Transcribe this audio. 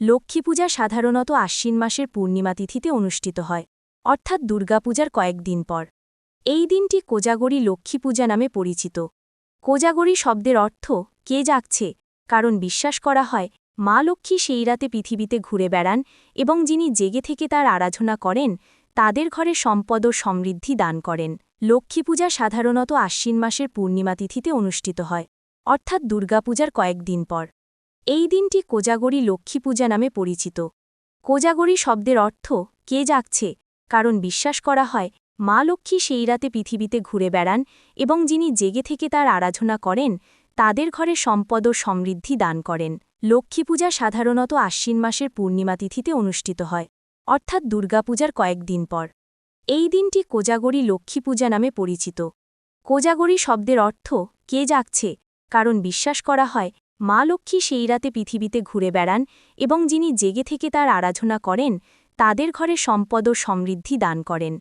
লক্ষ্মী পূজা সাধারণত আশ্বিন মাসের পূর্ণিমা তিথিতে অনুষ্ঠিত হয়, অর্থাৎ দুর্গাপূজার কয়েকদিন পর। এই দিনটি কোজাগরী লক্ষ্মী পূজা নামে পরিচিত। কোজাগরী শব্দের অর্থ কে যাচ্ছে কারণ বিশ্বাস করা হয়, মা লক্ষ্মী সেই রাতে পৃথিবীতে ঘুরে বেড়ান এবং যিনি জেগে থেকে তার আরাধনা করেন, তাদের ঘরে সম্পদ ও সমৃদ্ধি দান করেন। লক্ষ্মী পূজা সাধারণত আশ্বিন মাসের পূর্ণিমা তিথিতে অনুষ্ঠিত হয়, অর্থাৎ দুর্গাপূজার কয়েকদিন পর। এই দিনটি কোজাগরী লক্ষ্মী পূজা নামে পরিচিত। কোজাগরী শব্দের অর্থ, কে যাচ্ছে কারণ বিশ্বাস করা হয়, মা লক্ষ্মী সেই রাতে পৃথিবীতে ঘুরে বেড়ান এবং যিনি জেগে থেকে তার আরাধনা করেন, তাদের ঘরে সম্পদ ও সমৃদ্ধি দান করেন। লক্ষ্মী পূজা সাধারণত আশ্বিন মাসের পূর্ণিমা তিথিতে অনুষ্ঠিত হয়, অর্থাৎ দুর্গাপূজার কয়েকদিন পর। এই দিনটি কোজাগরী লক্ষ্মী পূজা নামে পরিচিত। কোজাগরী শব্দের অর্থ, কে যাচ্ছে কারণ বিশ্বাস করা হয় মা লক্ষ্মী সেই রাতে পৃথিবীতে ঘুরে বেড়ান এবং যিনি জেগে থেকে তার আরাধনা করেন, তাদের ঘরে সম্পদ ও সমৃদ্ধি দান করেন।